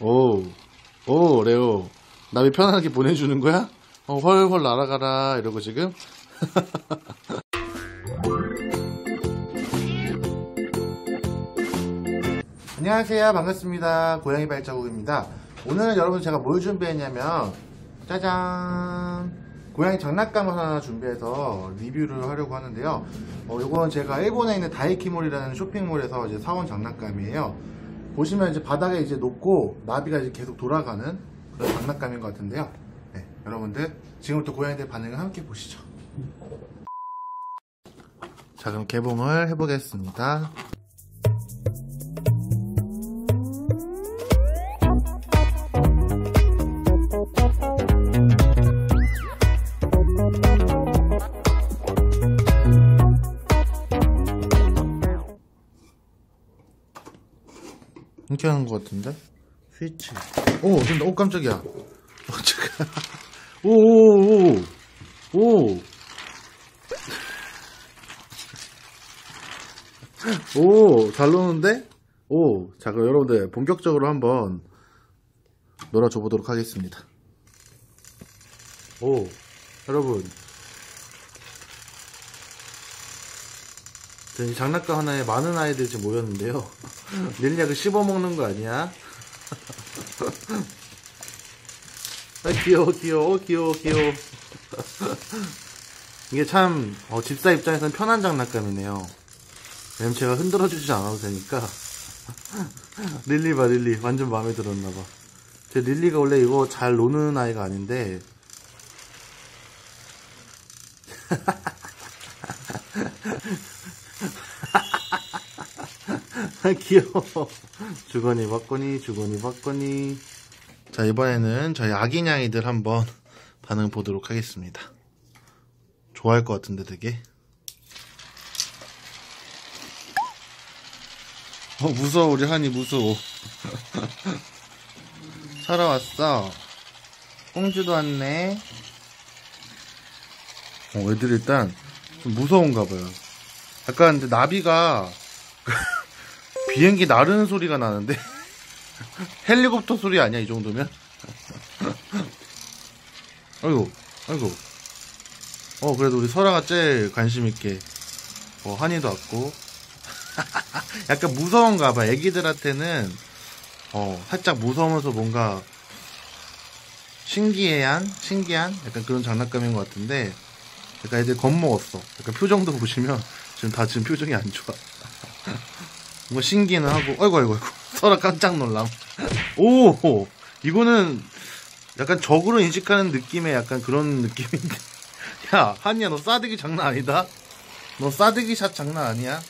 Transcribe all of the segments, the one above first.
오, 오, 레오. 나비 편하게 보내주는 거야? 어, 헐헐 날아가라. 이러고 지금. 안녕하세요. 반갑습니다. 고양이 발자국입니다. 오늘은 여러분 제가 뭘 준비했냐면, 짜잔! 고양이 장난감을 하나 준비해서 리뷰를 하려고 하는데요. 어, 이건 제가 일본에 있는 다이키몰이라는 쇼핑몰에서 이제 사온 장난감이에요. 보시면 이제 바닥에 이제 놓고 나비가 이제 계속 돌아가는 그런 장난감인 것 같은데요. 네, 여러분들 지금부터 고양이들 반응을 함께 보시죠. 자, 그럼 개봉을 해보겠습니다. 이렇게 하는 것 같은데? 스위치. 오, 된다. 오, 깜짝이야. 어, 잠깐. 오, 오, 오. 오. 오, 잘 노는데? 오, 자, 그럼 여러분들 본격적으로 한번 놀아줘 보도록 하겠습니다. 오, 여러분. 이 장난감 하나에 많은 아이들이 지금 모였는데요. 릴리야 그 씹어먹는 거 아니야? 아, 귀여워, 귀여워, 귀여워, 귀여워. 이게 참, 어, 집사 입장에서는 편한 장난감이네요. 왜냐면 제가 흔들어주지 않아도 되니까. 릴리 봐, 릴리. 완전 마음에 들었나봐. 제 릴리가 원래 이거 잘 노는 아이가 아닌데, 귀여워. 주거니 받거니, 주거니 받거니. 자, 이번에는 저희 아기냥이들 한번 반응 보도록 하겠습니다. 좋아할 것 같은데 되게. 어, 무서워, 우리 한이 무서워. 살아왔어. 꽁주도 왔네. 어, 애들 일단 좀 무서운가 봐요. 약간 근데 나비가 비행기 나르는 소리가 나는데. 헬리콥터 소리 아니야 이 정도면? 아이고 아이고. 어 그래도 우리 설아가 제일 관심 있게 어 한이도 왔고. 약간 무서운가 봐. 애기들한테는 어 살짝 무서우면서 뭔가 신기해한 신기한 약간 그런 장난감인 것 같은데 약간 애들 겁먹었어. 약간 표정도 보시면 지금 다 지금 표정이 안 좋아 뭐 신기는 하고. 아이고 아이고 아이고 설아 깜짝 놀람 오 이거는 약간 적으로 인식하는 느낌의 약간 그런 느낌인데. 야 한이야 너 싸대기 장난 아니다? 너 싸대기 샷 장난 아니야?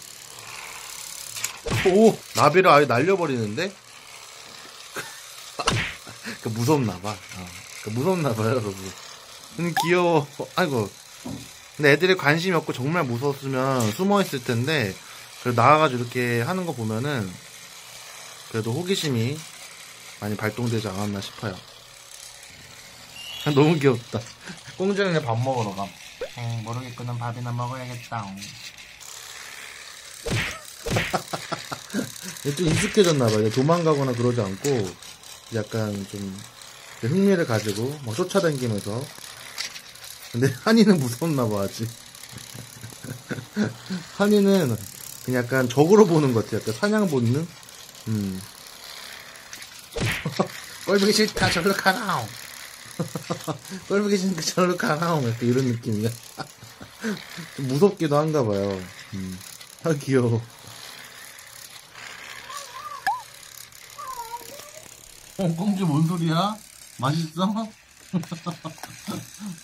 오 나비를 아예 날려버리는데? 그 무섭나봐. 어. 그 무섭나봐요 여러분. 음, 귀여워. 아이고. 근데 애들이 관심이 없고 정말 무서웠으면 숨어있을 텐데 그래도 나와가지고 이렇게 하는 거 보면은 그래도 호기심이 많이 발동되지 않았나 싶어요. 너무 귀엽다. 꽁주는 밥 먹으러 가. 응, 모르겠구나 밥이나 먹어야겠다. 좀 익숙해졌나봐요. 도망가거나 그러지 않고 약간 좀 흥미를 가지고 막 쫓아다니면서 근데 한이는 무섭나봐 아직. 한이는 그냥 약간 적으로 보는 것 같아. 약간 사냥 본능? 음. 꼴보기 싫다, 절로 가라옹. 꼴보기 싫다, 절로 가라옹. 약간 이런 느낌이야. 좀 무섭기도 한가 봐요. 음. 아, 귀여워. 어, 공주 뭔 소리야? 맛있어?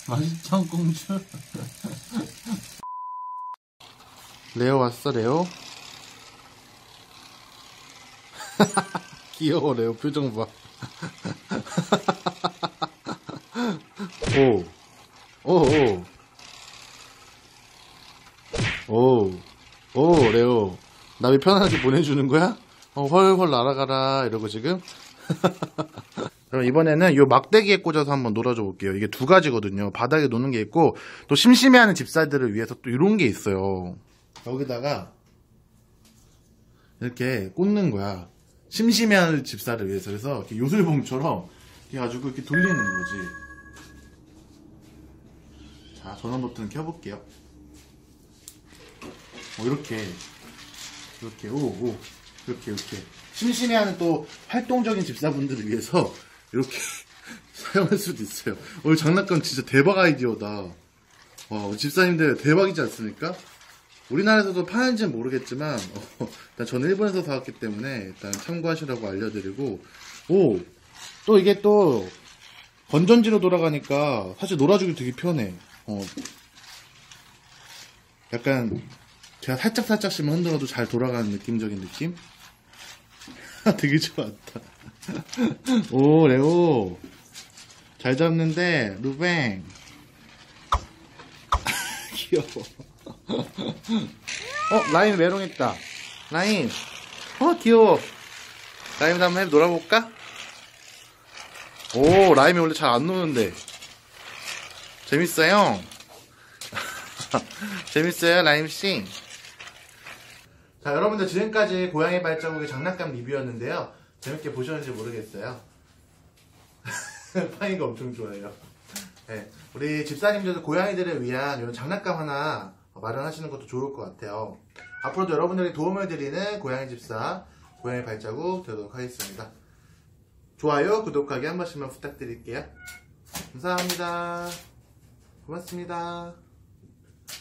맛있죠, 공주? 레오 왔어, 레오? 귀여워, 레오. 표정 봐. 오. 오, 오. 오. 오, 레오. 나비 편하게 보내주는 거야? 어, 헐헐 날아가라. 이러고 지금. 그럼 이번에는 이 막대기에 꽂아서 한번 놀아줘 볼게요. 이게 두 가지거든요. 바닥에 노는 게 있고, 또 심심해하는 집사들을 위해서 또 이런 게 있어요. 여기다가 이렇게 꽂는 거야. 심심해하는 집사를 위해서 그래서 이렇게 요술봉처럼 이렇게 가지고 이렇게 돌리는 거지. 자, 전원 버튼 켜볼게요. 어, 이렇게, 이렇게, 오, 오, 이렇게, 이렇게. 심심해하는 또 활동적인 집사분들을 위해서 이렇게 사용할 수도 있어요. 어, 이 장난감 진짜 대박 아이디어다. 와, 집사님들 대박이지 않습니까? 우리나라에서도 파는지는 모르겠지만, 어, 일단 저는 일본에서 사왔기 때문에 일단 참고하시라고 알려드리고, 오! 또 이게 또 건전지로 돌아가니까 사실 놀아주기 되게 편해. 어. 약간 제가 살짝살짝씩만 흔들어도 잘 돌아가는 느낌적인 느낌? 되게 좋았다. 오, 레오. 잘 잡는데, 루뱅. 귀여워. 어, 라임 메롱했다. 라임. 어, 귀여워. 라임도 한번 해 놀아볼까? 오, 라임이 원래 잘 안 노는데. 재밌어요? 재밌어요, 라임씨? 자, 여러분들 지금까지 고양이 발자국의 장난감 리뷰였는데요. 재밌게 보셨는지 모르겠어요. 파이가 엄청 좋아해요. 네, 우리 집사님들도 고양이들을 위한 이런 장난감 하나 마련하시는 것도 좋을 것 같아요. 앞으로도 여러분들이 도움을 드리는 고양이 집사, 고양이 발자국 되도록 하겠습니다. 좋아요, 구독하기 한 번씩만 부탁드릴게요. 감사합니다. 고맙습니다.